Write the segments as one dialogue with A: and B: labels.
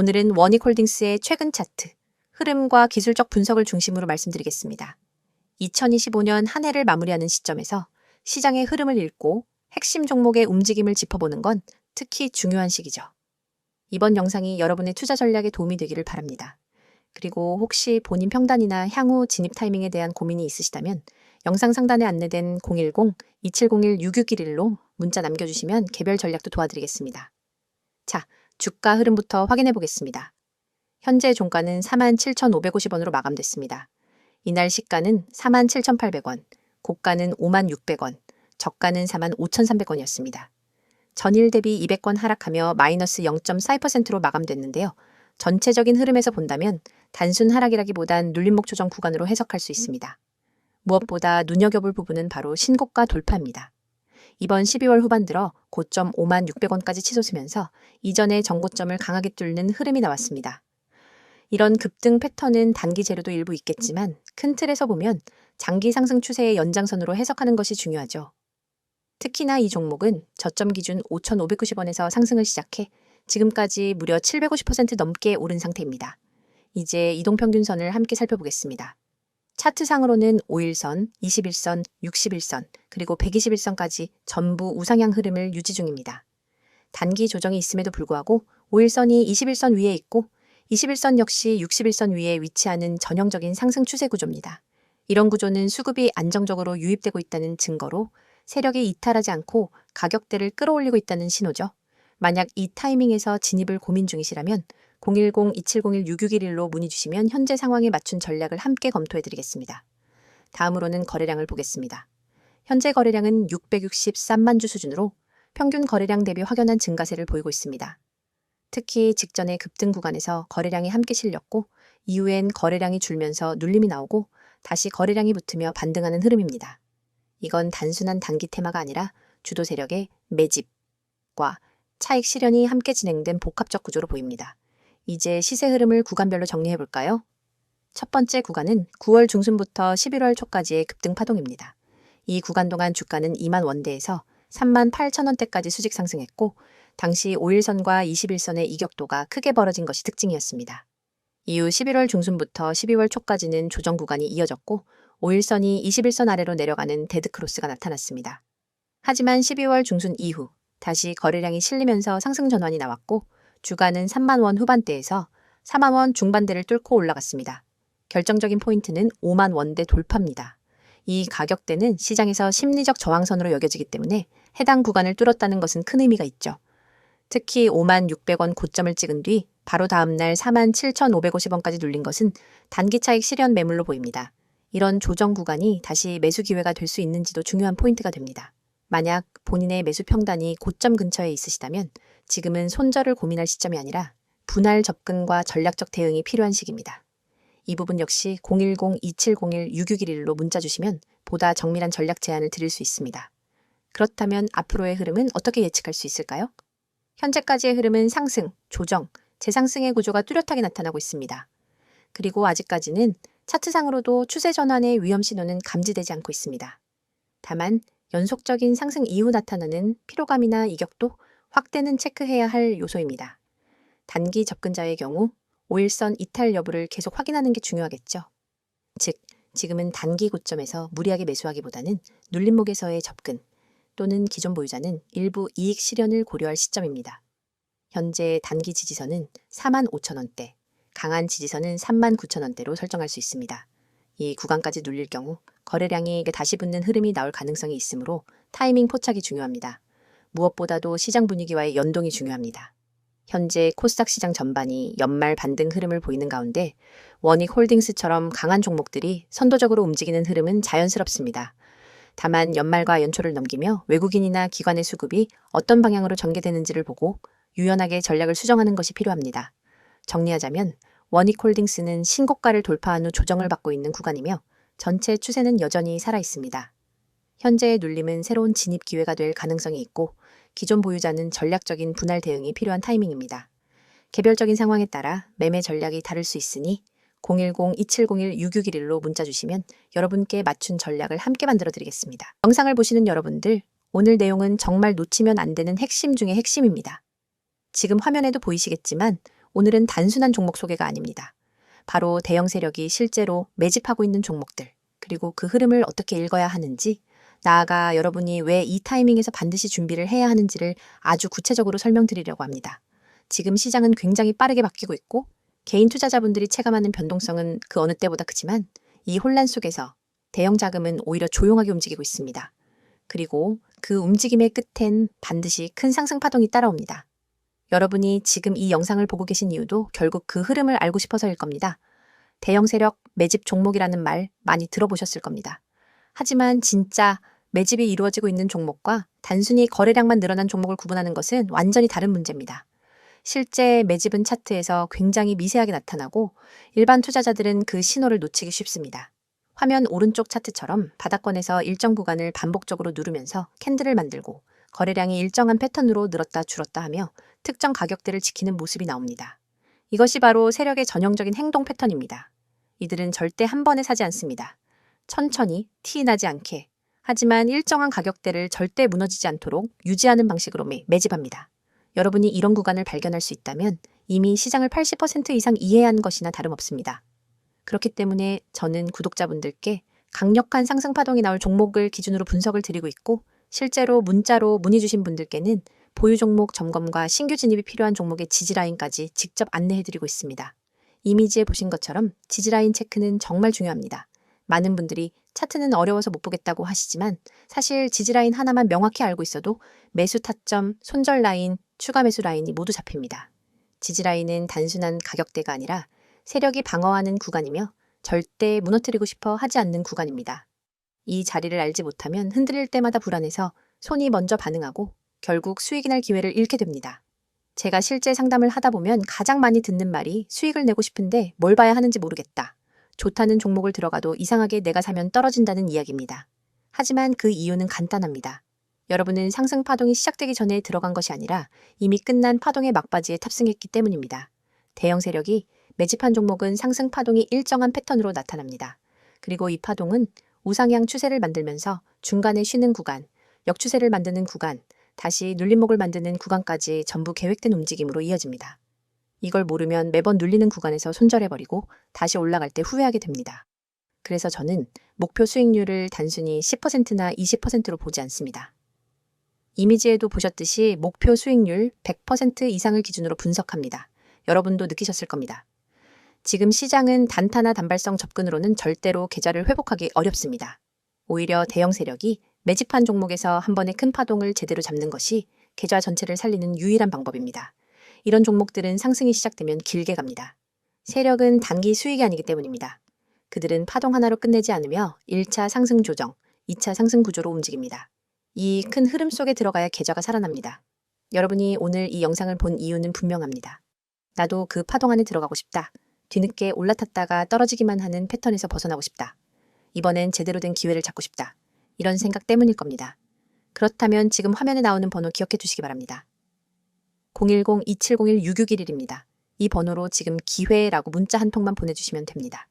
A: 오늘은 원익홀딩스의 최근 차트, 흐름과 기술적 분석을 중심으로 말씀드리겠습니다. 2025년 한 해를 마무리하는 시점에서 시장의 흐름을 읽고 핵심 종목의 움직임을 짚어보는 건 특히 중요한 시기죠. 이번 영상이 여러분의 투자 전략에 도움이 되기를 바랍니다. 그리고 혹시 본인 평단이나 향후 진입 타이밍에 대한 고민이 있으시다면 영상 상단에 안내된 010-2701-6611로 문자 남겨주시면 개별 전략도 도와드리겠습니다. 자, 주가 흐름부터 확인해 보겠습니다. 현재 종가는 47,550원으로 마감됐습니다. 이날 시가는 47,800원, 고가는 56,600원, 저가는 45,300원이었습니다. 전일 대비 200원 하락하며 마이너스 0.42%로 마감됐는데요. 전체적인 흐름에서 본다면 단순 하락이라기보단 눌림목 조정 구간으로 해석할 수 있습니다. 무엇보다 눈여겨볼 부분은 바로 신고가 돌파입니다. 이번 12월 후반 들어 고점 5만 600원까지 치솟으면서 이전의 전고점을 강하게 뚫는 흐름이 나왔습니다. 이런 급등 패턴은 단기 재료도 일부 있겠지만 큰 틀에서 보면 장기 상승 추세의 연장선으로 해석하는 것이 중요하죠. 특히나 이 종목은 저점 기준 5,590원에서 상승을 시작해 지금까지 무려 750% 넘게 오른 상태입니다. 이제 이동평균선을 함께 살펴보겠습니다. 차트상으로는 5일선, 21선, 61선, 그리고 121선까지 전부 우상향 흐름을 유지 중입니다. 단기 조정이 있음에도 불구하고 5일선이 21선 위에 있고 21선 역시 61선 위에 위치하는 전형적인 상승 추세 구조입니다. 이런 구조는 수급이 안정적으로 유입되고 있다는 증거로 세력이 이탈하지 않고 가격대를 끌어올리고 있다는 신호죠. 만약 이 타이밍에서 진입을 고민 중이시라면 010-2701-6611로 문의 주시면 현재 상황에 맞춘 전략을 함께 검토해 드리겠습니다. 다음으로는 거래량을 보겠습니다. 현재 거래량은 663만 주 수준으로 평균 거래량 대비 확연한 증가세를 보이고 있습니다. 특히 직전의 급등 구간에서 거래량이 함께 실렸고 이후엔 거래량이 줄면서 눌림이 나오고 다시 거래량이 붙으며 반등하는 흐름입니다. 이건 단순한 단기 테마가 아니라 주도 세력의 매집과 차익 실현이 함께 진행된 복합적 구조로 보입니다. 이제 시세 흐름을 구간별로 정리해 볼까요? 첫 번째 구간은 9월 중순부터 11월 초까지의 급등 파동입니다. 이 구간 동안 주가는 2만 원대에서 3만 8천 원대까지 수직 상승했고 당시 5일선과 21선의 이격도가 크게 벌어진 것이 특징이었습니다. 이후 11월 중순부터 12월 초까지는 조정 구간이 이어졌고 5일선이 21선 아래로 내려가는 데드크로스가 나타났습니다. 하지만 12월 중순 이후 다시 거래량이 실리면서 상승 전환이 나왔고 주가는 3만 원 후반대에서 4만 원 중반대를 뚫고 올라갔습니다. 결정적인 포인트는 5만 원대 돌파입니다. 이 가격대는 시장에서 심리적 저항선으로 여겨지기 때문에 해당 구간을 뚫었다는 것은 큰 의미가 있죠. 특히 5만 600원 고점을 찍은 뒤 바로 다음날 4만 7,550원까지 눌린 것은 단기 차익 실현 매물로 보입니다. 이런 조정 구간이 다시 매수 기회가 될 수 있는지도 중요한 포인트가 됩니다. 만약 본인의 매수 평단이 고점 근처에 있으시다면 지금은 손절을 고민할 시점이 아니라 분할 접근과 전략적 대응이 필요한 시기입니다. 이 부분 역시 010-2701-6611로 문자 주시면 보다 정밀한 전략 제안을 드릴 수 있습니다. 그렇다면 앞으로의 흐름은 어떻게 예측할 수 있을까요? 현재까지의 흐름은 상승, 조정, 재상승의 구조가 뚜렷하게 나타나고 있습니다. 그리고 아직까지는 차트상으로도 추세 전환의 위험 신호는 감지되지 않고 있습니다. 다만 연속적인 상승 이후 나타나는 피로감이나 이격도 확대는 체크해야 할 요소입니다. 단기 접근자의 경우 5일선 이탈 여부를 계속 확인하는 게 중요하겠죠. 즉, 지금은 단기 고점에서 무리하게 매수하기보다는 눌림목에서의 접근 또는 기존 보유자는 일부 이익 실현을 고려할 시점입니다. 현재 단기 지지선은 4만 5천 원대, 강한 지지선은 3만 9천 원대로 설정할 수 있습니다. 이 구간까지 눌릴 경우 거래량이 다시 붙는 흐름이 나올 가능성이 있으므로 타이밍 포착이 중요합니다. 무엇보다도 시장 분위기와의 연동이 중요합니다. 현재 코스닥 시장 전반이 연말 반등 흐름을 보이는 가운데 원익 홀딩스처럼 강한 종목들이 선도적으로 움직이는 흐름은 자연스럽습니다. 다만 연말과 연초를 넘기며 외국인이나 기관의 수급이 어떤 방향으로 전개되는지를 보고 유연하게 전략을 수정하는 것이 필요합니다. 정리하자면 원익홀딩스는 신고가를 돌파한 후 조정을 받고 있는 구간이며 전체 추세는 여전히 살아 있습니다. 현재의 눌림은 새로운 진입 기회가 될 가능성이 있고 기존 보유자는 전략적인 분할 대응이 필요한 타이밍입니다. 개별적인 상황에 따라 매매 전략이 다를 수 있으니 010-2701-6611로 문자 주시면 여러분께 맞춘 전략을 함께 만들어 드리겠습니다. 영상을 보시는 여러분들, 오늘 내용은 정말 놓치면 안 되는 핵심 중의 핵심입니다. 지금 화면에도 보이시겠지만 오늘은 단순한 종목 소개가 아닙니다. 바로 대형 세력이 실제로 매집하고 있는 종목들, 그리고 그 흐름을 어떻게 읽어야 하는지, 나아가 여러분이 왜 이 타이밍에서 반드시 준비를 해야 하는지를 아주 구체적으로 설명드리려고 합니다. 지금 시장은 굉장히 빠르게 바뀌고 있고, 개인 투자자분들이 체감하는 변동성은 그 어느 때보다 크지만, 이 혼란 속에서 대형 자금은 오히려 조용하게 움직이고 있습니다. 그리고 그 움직임의 끝엔 반드시 큰 상승 파동이 따라옵니다. 여러분이 지금 이 영상을 보고 계신 이유도 결국 그 흐름을 알고 싶어서일 겁니다. 대형 세력 매집 종목이라는 말 많이 들어보셨을 겁니다. 하지만 진짜 매집이 이루어지고 있는 종목과 단순히 거래량만 늘어난 종목을 구분하는 것은 완전히 다른 문제입니다. 실제 매집은 차트에서 굉장히 미세하게 나타나고 일반 투자자들은 그 신호를 놓치기 쉽습니다. 화면 오른쪽 차트처럼 바닥권에서 일정 구간을 반복적으로 누르면서 캔들을 만들고 거래량이 일정한 패턴으로 늘었다 줄었다 하며 특정 가격대를 지키는 모습이 나옵니다. 이것이 바로 세력의 전형적인 행동 패턴입니다. 이들은 절대 한 번에 사지 않습니다. 천천히 티 나지 않게 하지만 일정한 가격대를 절대 무너지지 않도록 유지하는 방식으로 매, 매집합니다. 여러분이 이런 구간을 발견할 수 있다면 이미 시장을 80% 이상 이해한 것이나 다름없습니다. 그렇기 때문에 저는 구독자분들께 강력한 상승 파동이 나올 종목을 기준으로 분석을 드리고 있고 실제로 문자로 문의 주신 분들께는 보유 종목 점검과 신규 진입이 필요한 종목의 지지라인까지 직접 안내해 드리고 있습니다. 이미지에 보신 것처럼 지지라인 체크는 정말 중요합니다. 많은 분들이 차트는 어려워서 못 보겠다고 하시지만 사실 지지라인 하나만 명확히 알고 있어도 매수 타점, 손절 라인, 추가 매수 라인이 모두 잡힙니다. 지지라인은 단순한 가격대가 아니라 세력이 방어하는 구간이며 절대 무너뜨리고 싶어 하지 않는 구간입니다. 이 자리를 알지 못하면 흔들릴 때마다 불안해서 손이 먼저 반응하고 결국 수익이 날 기회를 잃게 됩니다. 제가 실제 상담을 하다 보면 가장 많이 듣는 말이 수익을 내고 싶은데 뭘 봐야 하는지 모르겠다. 좋다는 종목을 들어가도 이상하게 내가 사면 떨어진다는 이야기입니다. 하지만 그 이유는 간단합니다. 여러분은 상승 파동이 시작되기 전에 들어간 것이 아니라 이미 끝난 파동의 막바지에 탑승했기 때문입니다. 대형 세력이 매집한 종목은 상승 파동이 일정한 패턴으로 나타납니다. 그리고 이 파동은 우상향 추세를 만들면서 중간에 쉬는 구간, 역추세를 만드는 구간, 다시 눌림목을 만드는 구간까지 전부 계획된 움직임으로 이어집니다. 이걸 모르면 매번 눌리는 구간에서 손절해버리고 다시 올라갈 때 후회하게 됩니다. 그래서 저는 목표 수익률을 단순히 10%나 20%로 보지 않습니다. 이미지에도 보셨듯이 목표 수익률 100% 이상을 기준으로 분석합니다. 여러분도 느끼셨을 겁니다. 지금 시장은 단타나 단발성 접근으로는 절대로 계좌를 회복하기 어렵습니다. 오히려 대형 세력이 매집한 종목에서 한 번에 큰 파동을 제대로 잡는 것이 계좌 전체를 살리는 유일한 방법입니다. 이런 종목들은 상승이 시작되면 길게 갑니다. 세력은 단기 수익이 아니기 때문입니다. 그들은 파동 하나로 끝내지 않으며 1차 상승 조정, 2차 상승 구조로 움직입니다. 이 큰 흐름 속에 들어가야 계좌가 살아납니다. 여러분이 오늘 이 영상을 본 이유는 분명합니다. 나도 그 파동 안에 들어가고 싶다. 뒤늦게 올라탔다가 떨어지기만 하는 패턴에서 벗어나고 싶다. 이번엔 제대로 된 기회를 잡고 싶다. 이런 생각 때문일 겁니다. 그렇다면 지금 화면에 나오는 번호 기억해 두시기 바랍니다. 010-2701-6611입니다. 이 번호로 지금 기회라고 문자 한 통만 보내주시면 됩니다.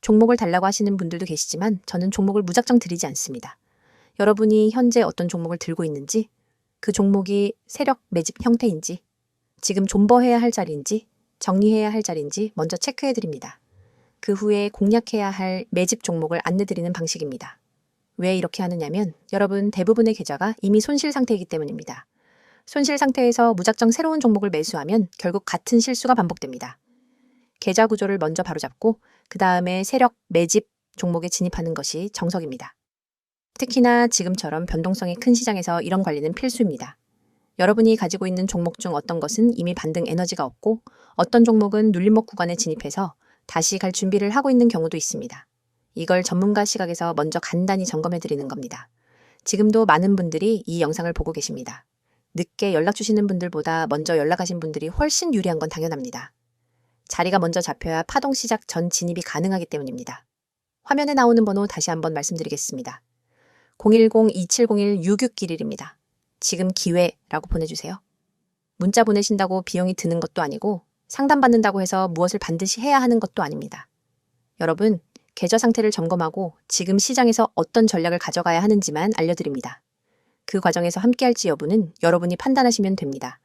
A: 종목을 달라고 하시는 분들도 계시지만 저는 종목을 무작정 드리지 않습니다. 여러분이 현재 어떤 종목을 들고 있는지, 그 종목이 세력 매집 형태인지, 지금 존버해야 할 자리인지, 정리해야 할 자리인지 먼저 체크해 드립니다. 그 후에 공략해야 할 매집 종목을 안내 드리는 방식입니다. 왜 이렇게 하느냐면 여러분 대부분의 계좌가 이미 손실 상태이기 때문입니다. 손실 상태에서 무작정 새로운 종목을 매수하면 결국 같은 실수가 반복됩니다. 계좌 구조를 먼저 바로잡고 그 다음에 세력 매집 종목에 진입하는 것이 정석입니다. 특히나 지금처럼 변동성이 큰 시장에서 이런 관리는 필수입니다. 여러분이 가지고 있는 종목 중 어떤 것은 이미 반등 에너지가 없고 어떤 종목은 눌림목 구간에 진입해서 다시 갈 준비를 하고 있는 경우도 있습니다. 이걸 전문가 시각에서 먼저 간단히 점검해 드리는 겁니다. 지금도 많은 분들이 이 영상을 보고 계십니다. 늦게 연락 주시는 분들보다 먼저 연락하신 분들이 훨씬 유리한 건 당연합니다. 자리가 먼저 잡혀야 파동 시작 전 진입이 가능하기 때문입니다. 화면에 나오는 번호 다시 한번 말씀드리겠습니다. 010-2701-6691입니다. 지금 기회라고 보내주세요. 문자 보내신다고 비용이 드는 것도 아니고 상담받는다고 해서 무엇을 반드시 해야 하는 것도 아닙니다. 여러분, 계좌 상태를 점검하고 지금 시장에서 어떤 전략을 가져가야 하는지만 알려드립니다. 그 과정에서 함께할지 여부는 여러분이 판단하시면 됩니다.